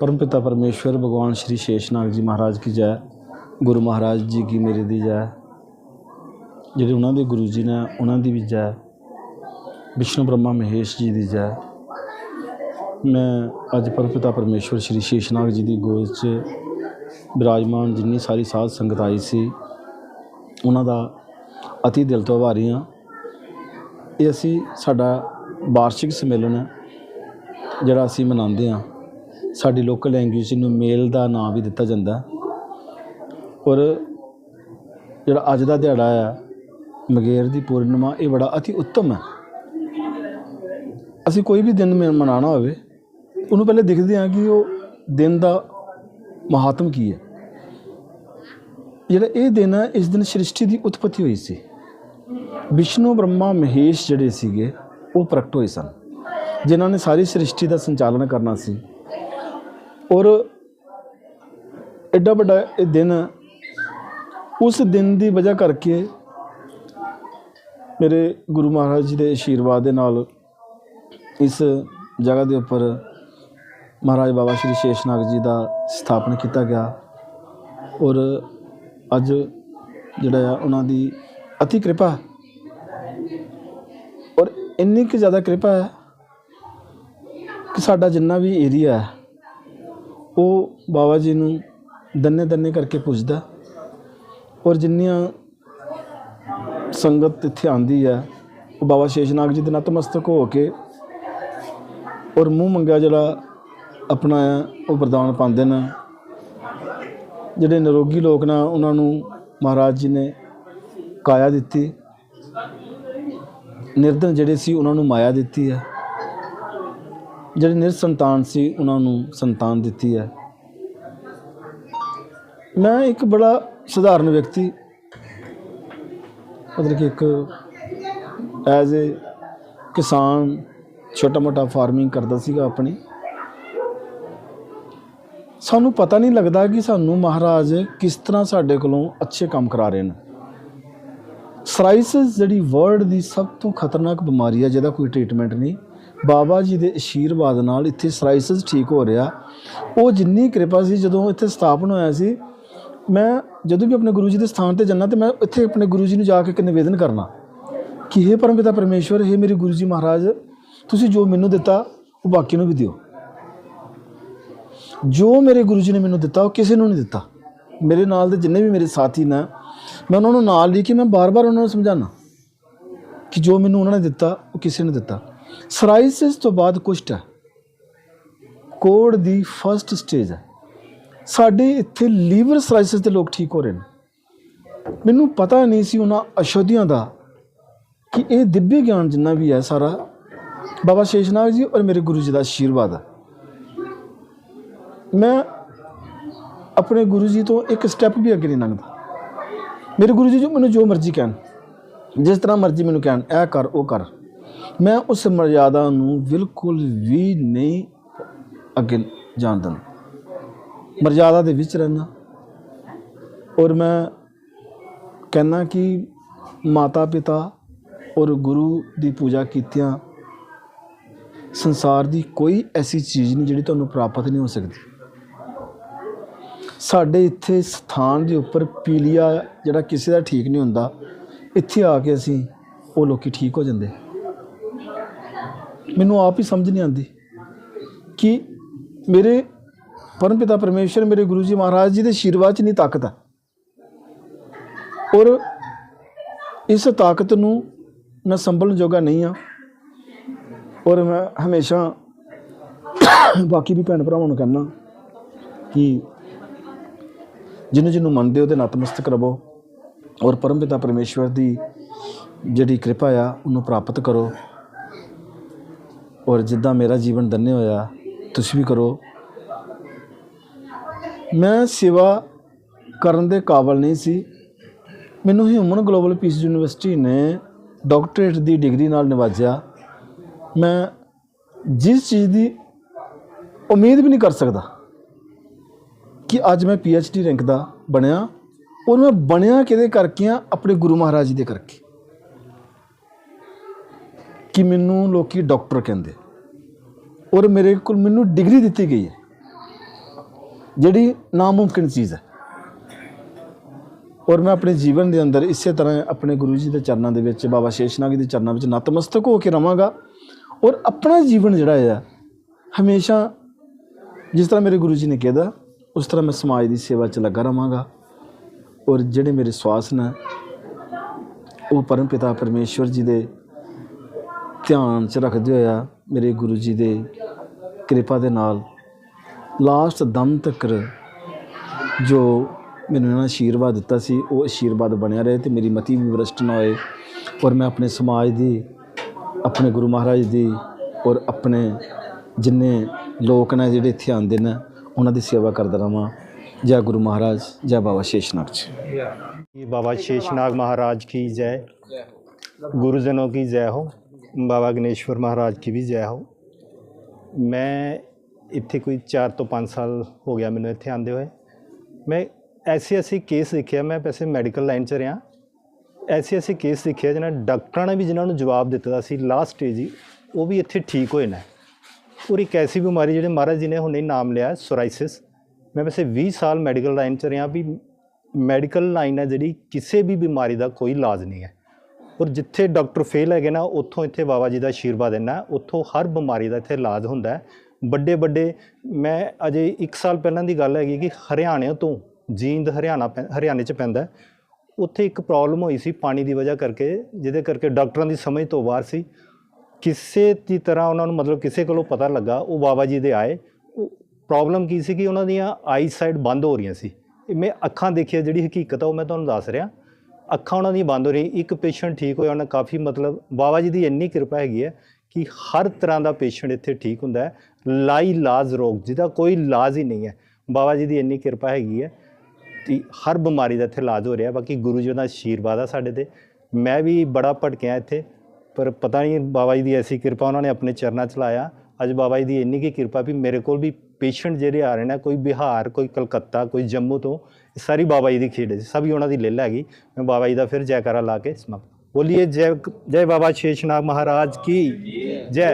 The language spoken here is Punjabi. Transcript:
परमपिता परमेश्वर भगवान श्री शेषनाग जी महाराज की जय ਗੁਰੂ ਮਹਾਰਾਜ ਜੀ ਕੀ ਮੇਰੇ ਦੀ ਜੈ ਜਿਹੜੇ ਉਹਨਾਂ ਦੇ ਗੁਰੂ ਜੀ ਨੇ ਉਹਨਾਂ ਦੀ ਵੀ ਜੈ ਵਿਸ਼ਨੂੰ ਬ੍ਰਹਮਾ ਮਹੇਸ਼ ਜੀ ਦੀ ਜੈ ਮੈਂ ਅੱਜ ਪਰਮਪਿਤਾ ਪਰਮੇਸ਼ਵਰ ਸ਼੍ਰੀ ਸ਼ੇਸ਼ਨਾਗ ਜੀ ਦੀ ਗੋਦ 'ਚ ਬਿਰਾਜਮਾਨ ਜਿੰਨੀ ਸਾਰੀ ਸਾਧ ਸੰਗਤ ਆਈ ਸੀ ਉਹਨਾਂ ਦਾ ਅਤੀ ਦਿਲ ਤੋਂ ਆਭਾਰੀ ਹਾਂ ਇਹ ਅਸੀਂ ਸਾਡਾ ਵਾਰਸ਼ਿਕ ਸੰਮੇਲਨ ਹੈ ਜਿਹੜਾ ਅਸੀਂ ਮਨਾਉਂਦੇ ਹਾਂ ਸਾਡੀ ਲੋਕਲ ਲੈਂਗੁਏਜ ਨੂੰ ਮੇਲ ਦਾ ਨਾਮ ਵੀ ਦਿੱਤਾ ਜਾਂਦਾ। ਔਰ ਜਿਹੜਾ ਅੱਜ ਦਾ ਦਿਹਾੜਾ ਆ, ਮਗੇਰ ਦੀ ਪੂਰਨਿਮਾ, ਇਹ ਬੜਾ ਅਤੀ ਉੱਤਮ ਹੈ। ਅਸੀਂ ਕੋਈ ਵੀ ਦਿਨ ਮ- ਮਨਾਉਣਾ ਹੋਵੇ, ਉਹਨੂੰ ਪਹਿਲੇ ਦੇਖਦੇ ਹਾਂ ਕਿ ਉਹ ਦਿਨ ਦਾ ਮਹਾਤਮ ਕੀ ਹੈ। ਜਿਹੜਾ ਇਹ ਦਿਨ ਹੈ, ਇਸ ਦਿਨ ਸ੍ਰਿਸ਼ਟੀ ਦੀ ਉਤਪਤੀ ਹੋਈ ਸੀ। ਵਿਸ਼ਨੂੰ, ਬ੍ਰਹਮਾ, ਮਹੇਸ਼ ਜਿਹੜੇ ਸੀਗੇ, ਉਹ ਪ੍ਰਗਟ ਹੋਏ ਸਨ। ਜਿਨ੍ਹਾਂ ਨੇ ਸਾਰੀ ਸ੍ਰਿਸ਼ਟੀ ਦਾ ਸੰਚਾਲਨ ਕਰਨਾ ਸੀ। ਔਰ ਐਡਾ ਵੱਡਾ ਇਹ ਦਿਨ ਉਸ ਦਿਨ ਦੀ ਵਜ੍ਹਾ ਕਰਕੇ ਮੇਰੇ ਗੁਰੂ ਮਹਾਰਾਜ ਜੀ ਦੇ ਆਸ਼ੀਰਵਾਦ ਦੇ ਨਾਲ ਇਸ ਜਗ੍ਹਾ ਦੇ ਉੱਪਰ ਮਹਾਰਾਜ ਬਾਬਾ ਸ਼੍ਰੀ ਸ਼ੇਸ਼ਨਾਗ ਜੀ ਦਾ ਸਥਾਪਨ ਕੀਤਾ ਗਿਆ। ਔਰ ਅੱਜ ਜਿਹੜਾ ਆ ਉਹਨਾਂ ਦੀ ਅਤੀ ਕਿਰਪਾ ਔਰ ਇੰਨੀ ਕੁ ਜ਼ਿਆਦਾ ਕਿਰਪਾ ਹੈ ਕਿ ਸਾਡਾ ਜਿੰਨਾ ਵੀ ਏਰੀਆ ਹੈ ਉਹ ਬਾਬਾ ਜੀ ਨੂੰ ਦੰਨੇ ਦੰਨੇ ਕਰਕੇ ਪੁੱਜਦਾ ਔਰ ਜਿੰਨੀਆਂ ਸੰਗਤ ਇੱਥੇ ਆਂਦੀ ਹੈ ਉਹ ਬਾਬਾ ਸ਼ੇਸ਼ਨਾਗ ਜੀ ਦੇ ਨਤਮਸਤਕ ਹੋ ਕੇ ਔਰ ਮੂੰਹ ਮੰਗਿਆ ਜਿਹੜਾ ਆਪਣਾ ਹੈ ਉਹ ਵਰਦਾਨ ਪਾਉਂਦੇ ਨੇ। ਜਿਹੜੇ ਨਿਰੋਗੀ ਲੋਕ ਨੇ, ਉਹਨਾਂ ਨੂੰ ਮਹਾਰਾਜ ਜੀ ਨੇ ਕਾਇਆ ਦਿੱਤੀ। ਨਿਰਧਨ ਜਿਹੜੇ ਸੀ, ਉਹਨਾਂ ਨੂੰ ਮਾਇਆ ਦਿੱਤੀ ਹੈ ਜਿਹੜੇ ਨਿਰਸੰਤਾਨ ਸੀ, ਉਹਨਾਂ ਨੂੰ ਸੰਤਾਨ ਦਿੱਤੀ ਹੈ। ਮੈਂ ਇੱਕ ਬੜਾ ਸਧਾਰਨ ਵਿਅਕਤੀ, ਮਤਲਬ ਕਿ ਇੱਕ ਐਜ਼ ਏ ਕਿਸਾਨ ਛੋਟਾ ਮੋਟਾ ਫਾਰਮਿੰਗ ਕਰਦਾ ਸੀਗਾ ਆਪਣੀ। ਸਾਨੂੰ ਪਤਾ ਨਹੀਂ ਲੱਗਦਾ ਕਿ ਸਾਨੂੰ ਮਹਾਰਾਜ ਕਿਸ ਤਰ੍ਹਾਂ ਸਾਡੇ ਕੋਲੋਂ ਅੱਛੇ ਕੰਮ ਕਰਾ ਰਹੇ ਨੇ। ਸਰਾਈਸਿਸ ਜਿਹੜੀ ਵਰਲਡ ਦੀ ਸਭ ਤੋਂ ਖਤਰਨਾਕ ਬਿਮਾਰੀ ਹੈ, ਜਿਹਦਾ ਕੋਈ ਟ੍ਰੀਟਮੈਂਟ ਨਹੀਂ ਬਾਬਾ ਜੀ ਦੇ ਅਸ਼ੀਰਵਾਦ ਨਾਲ ਇੱਥੇ ਸਰਾਈਸਿਸ ਠੀਕ ਹੋ ਰਿਹਾ। ਉਹ ਜਿੰਨੀ ਕਿਰਪਾ ਸੀ, ਜਦੋਂ ਇੱਥੇ ਸਥਾਪਨ ਹੋਇਆ ਸੀ, ਮੈਂ ਜਦੋਂ ਵੀ ਆਪਣੇ ਗੁਰੂ ਜੀ ਦੇ ਸਥਾਨ ਤੇ ਜੰਨਾ ਤੇ ਮੈਂ ਇੱਥੇ ਆਪਣੇ ਗੁਰੂ ਜੀ ਨੂੰ ਜਾ ਕੇ ਇੱਕ ਨਿਵੇਦਨ ਕਰਨਾ ਕਿ हे ਪਰਮਪਿਤਾ ਪਰਮੇਸ਼ਵਰ हे ਮੇਰੇ ਗੁਰੂ ਜੀ ਮਹਾਰਾਜ, ਤੁਸੀਂ ਜੋ ਮੈਨੂੰ ਦਿੱਤਾ, ਉਹ ਬਾਕੀ ਨੂੰ ਵੀ ਦਿਓ। ਜੋ ਮੇਰੇ ਗੁਰੂ ਜੀ ਨੇ ਮੈਨੂੰ ਦਿੱਤਾ, ਉਹ ਕਿਸੇ ਨੂੰ ਨਹੀਂ ਦਿੱਤਾ। ਮੇਰੇ ਨਾਲ ਦੇ ਜਿੰਨੇ ਵੀ ਮੇਰੇ ਸਾਥੀ ਨੇ, ਮੈਂ ਉਹਨਾਂ ਨੂੰ ਨਾਲ ਲਈ ਕੇ ਮੈਂ ਬਾਰ-ਬਾਰ ਉਹਨਾਂ ਨੂੰ ਸਮਝਾਣਾ ਕਿ ਜੋ ਮੈਨੂੰ ਉਹਨਾਂ ਨੇ ਦਿੱਤਾ, ਉਹ ਕਿਸੇ ਨੇ ਦਿੱਤਾ। ਸਰਾਈਸਿਸ ਤੋਂ ਬਾਅਦ ਕੁਸ਼ਟ ਹੈ ਕੋੜ ਦੀ ਫਰਸਟ ਸਟੇਜ ਹੈ। ਸਾਡੇ ਇੱਥੇ ਲੀਵਰ ਸਰਾਈਸਿਸ ਦੇ ਲੋਕ ਠੀਕ ਹੋ ਰਹੇ ਨੇ। ਮੈਨੂੰ ਪਤਾ ਨਹੀਂ ਸੀ ਉਹਨਾਂ ਅਸ਼ੋਧੀਆਂ ਦਾ ਕਿ ਇਹ ਦਿव्य ਗਿਆਨ ਜਿੰਨਾ ਵੀ ਹੈ ਸਾਰਾ। ਬਾਬਾ ਸ਼ੇਸ਼ਨਾਗ ਜੀ ਔਰ ਮੇਰੇ ਗੁਰੂ ਜੀ ਦਾ ਆਸ਼ੀਰਵਾਦ ਹੈ। ਮੈਂ ਆਪਣੇ ਗੁਰੂ ਜੀ ਤੋਂ ਇੱਕ ਸਟੈਪ ਵੀ ਅੱਗੇ ਨਹੀਂ ਲੰਘਦਾ। ਮੇਰੇ ਗੁਰੂ ਜੀ ਜੋ ਮੈਨੂੰ ਜੋ ਮਰਜ਼ੀ ਕਹਿਣ, ਜਿਸ ਤਰ੍ਹਾਂ ਮਰਜ਼ੀ ਮੈਨੂੰ ਕਹਿਣ, ਇਹ ਕਰ, ਉਹ ਕਰ। ਮੈਂ ਉਸ ਮਰਜ਼ਾਦਾ ਨੂੰ ਬਿਲਕੁਲ ਵੀ ਨਹੀਂ ਅੱਗੇ ਜਾਣ ਦਿੰਦਾ। ਮਰਜ਼ਾਦਾ ਦੇ ਵਿੱਚ ਰਹਿਣਾ ਔਰ ਮੈਂ ਕਹਿੰਦਾ ਕਿ ਮਾਤਾ ਪਿਤਾ ਔਰ ਗੁਰੂ ਦੀ ਪੂਜਾ ਕੀਤਿਆਂ, ਸੰਸਾਰ ਦੀ ਕੋਈ ਐਸੀ ਚੀਜ਼ ਨਹੀਂ ਜਿਹੜੀ ਤੁਹਾਨੂੰ ਪ੍ਰਾਪਤ ਨਹੀਂ ਹੋ ਸਕਦੀ। ਸਾਡੇ ਇੱਥੇ ਸਥਾਨ ਦੇ ਉੱਪਰ ਪੀਲੀਆ ਜਿਹੜਾ ਕਿਸੇ ਦਾ ਠੀਕ ਨਹੀਂ ਹੁੰਦਾ, ਇੱਥੇ ਆ ਕੇ ਅਸੀਂ ਉਹ ਲੋਕੀ ਠੀਕ ਹੋ ਜਾਂਦੇ। ਮੈਨੂੰ ਆਪ ਹੀ ਸਮਝ ਨਹੀਂ ਆਉਂਦੀ ਕਿ ਮੇਰੇ ਪਰਮ ਪਿਤਾ ਪਰਮੇਸ਼ਰ ਮੇਰੇ ਗੁਰੂ ਜੀ ਮਹਾਰਾਜ ਜੀ ਦੇ ਆਸ਼ੀਰਵਾਦ 'ਚ ਨਹੀਂ ਤਾਕਤ ਹੈ ਔਰ ਇਸ ਤਾਕਤ ਨੂੰ ਮੈਂ ਸੰਭਲਣ ਜੋਗਾ ਨਹੀਂ ਆ। ਔਰ ਮੈਂ ਹਮੇਸ਼ਾ ਬਾਕੀ ਵੀ ਭੈਣ ਭਰਾਵਾਂ ਨੂੰ ਕਹਿੰਦਾ ਕਿ ਜਿਹਨੂੰ ਜਿਹਨੂੰ ਮੰਨਦੇ ਉਹਦੇ ਨਤਮਸਤਕ ਰਵੋ ਔਰ ਪਰਮਪਿਤਾ ਪਰਮੇਸ਼ਵਰ ਦੀ ਜਿਹੜੀ ਕਿਰਪਾ ਆ, ਉਹਨੂੰ ਪ੍ਰਾਪਤ ਕਰੋ। ਔਰ ਜਿੱਦਾਂ ਮੇਰਾ ਜੀਵਨ ਧੰਨੇ ਹੋਇਆ, ਤੁਸੀਂ ਵੀ ਕਰੋ। ਮੈਂ ਸੇਵਾ ਕਰਨ ਦੇ ਕਾਬਲ ਨਹੀਂ ਸੀ। ਮੈਨੂੰ ਹਿਊਮਨ ਗਲੋਬਲ ਪੀਸ ਯੂਨੀਵਰਸਿਟੀ ਨੇ ਡਾਕਟਰੇਟ ਦੀ ਡਿਗਰੀ ਨਾਲ ਨਿਵਾਜਿਆ। ਮੈਂ ਜਿਸ ਚੀਜ਼ ਦੀ ਉਮੀਦ ਵੀ ਨਹੀਂ ਕਰ ਸਕਦਾ ਕਿ ਅੱਜ ਮੈਂ ਡੀ ਰੈਂਕ ਦਾ ਬਣਿਆ ਔਰ ਮੈਂ ਬਣਿਆ ਕਿਹਦੇ ਕਰਕੇ ਆ? ਆਪਣੇ ਗੁਰੂ ਮਹਾਰਾਜ ਜੀ ਦੇ ਕਰਕੇ। ਕਿ ਮੈਨੂੰ ਲੋਕੀ ਡਾਕਟਰ ਕਹਿੰਦੇ। ਔਰ ਮੇਰੇ ਕੋਲ ਮੈਨੂੰ ਡਿਗਰੀ ਦਿੱਤੀ ਗਈ ਹੈ। ਜਿਹੜੀ ਨਾਮੁਮਕਿਨ ਚੀਜ਼ ਹੈ। ਔਰ ਮੈਂ ਆਪਣੇ ਜੀਵਨ ਦੇ ਅੰਦਰ ਇਸੇ ਤਰ੍ਹਾਂ ਆਪਣੇ ਗੁਰੂ ਜੀ ਦੇ ਚਰਨਾਂ ਦੇ ਵਿੱਚ, ਬਾਬਾ ਸ਼ੇਸ਼ਨਾਗ ਜੀ ਦੇ ਚਰਨਾਂ ਵਿੱਚ ਨਤਮਸਤਕ ਹੋ ਕੇ ਰਵਾਂਗਾ। ਔਰ ਆਪਣਾ ਜੀਵਨ ਜਿਹੜਾ ਆ ਹਮੇਸ਼ਾ ਜਿਸ ਤਰ੍ਹਾਂ ਮੇਰੇ ਗੁਰੂ ਜੀ ਨੇ ਕਿਹਾ, ਉਸ ਤਰ੍ਹਾਂ ਮੈਂ ਸਮਾਜ ਦੀ ਸੇਵਾ 'ਚ ਲੱਗਾ ਰਵਾਂਗਾ। ਔਰ ਜਿਹੜੇ ਮੇਰੇ ਸਵਾਸ ਨੇ, ਉਹ ਪਰਮ ਪਿਤਾ ਪਰਮੇਸ਼ਵਰ ਜੀ ਦੇ ਧਿਆਨ 'ਚ ਰੱਖਦੇ ਹੋਇਆ ਮੇਰੇ ਗੁਰੂ ਜੀ ਦੇ ਕਿਰਪਾ ਦੇ ਨਾਲ ਲਾਸਟ ਦਮ ਤੱਕ ਜੋ ਮੈਨੂੰ ਇਹਨਾਂ ਆਸ਼ੀਰਵਾਦ ਦਿੱਤਾ ਸੀ, ਉਹ ਆਸ਼ੀਰਵਾਦ ਬਣਿਆ ਰਹੇ ਤੇ ਮੇਰੀ ਮਤੀ ਵੀ ਵਰਸ਼ਟ ਨਾ ਹੋਏ ਔਰ ਮੈਂ ਆਪਣੇ ਸਮਾਜ ਦੀ, ਆਪਣੇ ਗੁਰੂ ਮਹਾਰਾਜ ਦੀ ਔਰ ਆਪਣੇ ਜਿੰਨੇ ਲੋਕ ਨੇ ਜਿਹੜੇ ਇੱਥੇ ਆਉਂਦੇ ਨੇ, ਉਹਨਾਂ ਦੀ ਸੇਵਾ ਕਰਦਾ ਰਵਾਂ। ਜੈ ਗੁਰੂ ਮਹਾਰਾਜ, ਜੈ ਬਾਬਾ ਸ਼ੇਸ਼ਨਾਗ ਜੀ। ਬਾਬਾ ਸ਼ੇਸ਼ਨਾਗ ਮਹਾਰਾਜ ਕੀ ਜੈ? ਗੁਰੂਜਨੋਂ ਕੀ ਜੈ ਹੋ? ਬਾਬਾ ਗਣੇਸ਼ਵਰ ਮਹਾਰਾਜ ਕੀ ਵੀ ਜੈ ਹੋ। ਮੈਂ ਇੱਥੇ ਕੋਈ 4 ਤੋਂ 5 ਸਾਲ ਹੋ ਗਿਆ ਮੈਨੂੰ ਇੱਥੇ ਆਂਦੇ ਹੋਏ। ਮੈਂ ਐਸੇ ਐਸੇ ਕੇਸ ਦੇਖਿਆ, ਮੈਂ ਵੈਸੇ ਮੈਡੀਕਲ ਲਾਈਨ 'ਚ ਰਿਹਾ। ਐਸੇ ਐਸੇ ਕੇਸ ਦੇਖਿਆ ਜਿਹਨਾਂ ਡਾਕਟਰਾਂ ਨੇ ਵੀ ਜਿਨ੍ਹਾਂ ਨੂੰ ਜਵਾਬ ਦਿੱਤਾ ਸੀ ਲਾਸਟ ਸਟੇਜ ਹੀ, ਉਹ ਵੀ ਇੱਥੇ ਠੀਕ ਹੋਏ ਨੇ। ਔਰ ਇੱਕ ਐਸੀ ਬਿਮਾਰੀ ਜਿਹੜੇ ਮਹਾਰਾਜ ਜੀ ਨੇ ਹੁਣੇ ਨਾਮ ਲਿਆ ਸੋਰਾਇਸਿਸ ਮੈਂ ਵੈਸੇ 20 ਸਾਲ ਮੈਡੀਕਲ ਲਾਈਨ 'ਚ ਰਿਹਾ ਵੀ ਮੈਡੀਕਲ ਲਾਈਨ ਹੈ ਜਿਹੜੀ ਕਿਸੇ ਵੀ ਬਿਮਾਰੀ ਦਾ ਕੋਈ ਇਲਾਜ ਨਹੀਂ ਹੈ। ਔਰ ਜਿੱਥੇ ਡਾਕਟਰ ਫੇਲ ਹੈਗੇ ਨਾ, ਉੱਥੋਂ ਇੱਥੇ ਬਾਬਾ ਜੀ ਦਾ ਆਸ਼ੀਰਵਾਦ ਇੰਨਾ ਉੱਥੋਂ ਹਰ ਬਿਮਾਰੀ ਦਾ ਇੱਥੇ ਇਲਾਜ ਹੁੰਦਾ ਵੱਡੇ ਵੱਡੇ, ਮੈਂ ਅਜੇ 1 ਸਾਲ ਪਹਿਲਾਂ ਦੀ ਗੱਲ ਹੈਗੀ ਕਿ ਹਰਿਆਣੇ ਤੋਂ ਜੀਂਦ ਹਰਿਆਣਾ ਪੈ- ਹਰਿਆਣੇ 'ਚ ਪੈਂਦਾ ਉੱਥੇ ਇੱਕ ਪ੍ਰੋਬਲਮ ਹੋਈ ਸੀ ਪਾਣੀ ਦੀ ਵਜ੍ਹਾ ਕਰਕੇ, ਜਿਹਦੇ ਕਰਕੇ ਡਾਕਟਰਾਂ ਦੀ ਸਮਝ ਤੋਂ ਬਾਹਰ ਸੀ। ਕਿਸੇ ਦੀ ਤਰ੍ਹਾਂ ਉਹਨਾਂ ਨੂੰ ਮਤਲਬ ਕਿਸੇ ਕੋਲੋਂ ਪਤਾ ਲੱਗਾ, ਉਹ ਬਾਬਾ ਜੀ ਦੇ ਆਏ। ਪ੍ਰੋਬਲਮ ਕੀ ਸੀ ਕਿ ਉਹਨਾਂ ਦੀਆਂ ਆਈ ਸਾਈਡ ਬੰਦ ਹੋ ਰਹੀਆਂ ਸੀ। ਮੈਂ ਅੱਖਾਂ ਦੇਖੀਆਂ, ਜਿਹੜੀ ਹਕੀਕਤ ਆ, ਉਹ ਮੈਂ ਤੁਹਾਨੂੰ ਦੱਸ ਰਿਹਾ। ਅੱਖਾਂ ਉਹਨਾਂ ਦੀਆਂ ਬੰਦ ਹੋ ਰਹੀ, ਇੱਕ ਪੇਸ਼ੈਂਟ ਠੀਕ ਹੋਇਆ, ਉਹਨਾਂ ਕਾਫੀ ਮਤਲਬ, ਬਾਬਾ ਜੀ ਦੀ ਇੰਨੀ ਕਿਰਪਾ ਹੈਗੀ ਹੈ ਕਿ ਹਰ ਤਰ੍ਹਾਂ ਦਾ ਪੇਸ਼ੈਂਟ ਇੱਥੇ ਠੀਕ ਹੁੰਦਾ ਹੈ, ਲਾਈ ਲਾਜ਼ ਰੋਗ, ਜਿਹਦਾ ਕੋਈ ਇਲਾਜ ਹੀ ਨਹੀਂ ਹੈ, ਬਾਬਾ ਜੀ ਦੀ ਇੰਨੀ ਕਿਰਪਾ ਹੈਗੀ ਹੈ ਤੇ ਹਰ ਬਿਮਾਰੀ ਦਾ ਇੱਥੇ ਇਲਾਜ ਹੋ ਰਿਹਾ, ਬਾਕੀ ਗੁਰੂ ਜੀ ਦਾ ਆਸ਼ੀਰਵਾਦ ਆ ਸਾਡੇ ਤੇ। ਮੈਂ ਵੀ ਬੜਾ ਭਟਕਿਆ ਇੱਥੇ, ਪਰ ਪਤਾ ਨਹੀਂ ਬਾਬਾ ਜੀ ਦੀ ਐਸੀ ਕਿਰਪਾ, ਉਹਨਾਂ ਨੇ ਆਪਣੇ ਚਰਨਾਂ 'ਚ ਲਾਇਆ। ਅੱਜ ਬਾਬਾ ਜੀ ਦੀ ਇੰਨੀ ਕੀ ਕਿਰਪਾ ਵੀ ਮੇਰੇ ਕੋਲ ਵੀ ਪੇਸ਼ੈਂਟ ਜਿਹੜੇ ਆ ਰਹੇ ਨੇ ਕੋਈ ਬਿਹਾਰ ਕੋਈ ਕਲਕੱਤਾ ਕੋਈ ਜੰਮੂ ਤੋਂ ਇਹ ਸਾਰੀ ਬਾਬਾ ਜੀ ਦੀ ਖੇਡ ਹੈ ਸਭੀ ਉਹਨਾਂ ਦੀ ਲਿਲ ਹੈਗੀ। ਮੈਂ ਬਾਬਾ ਜੀ ਦਾ ਫਿਰ ਜੈਕਾਰਾ ਲਾ ਕੇ ਸਮਾਪਤ ਬੋਲੀਏ ਜੈ ਜੈ ਬਾਬਾ ਸ਼ੇਸ਼ਨਾਗ ਮਹਾਰਾਜ ਕੀ? ਜੈ।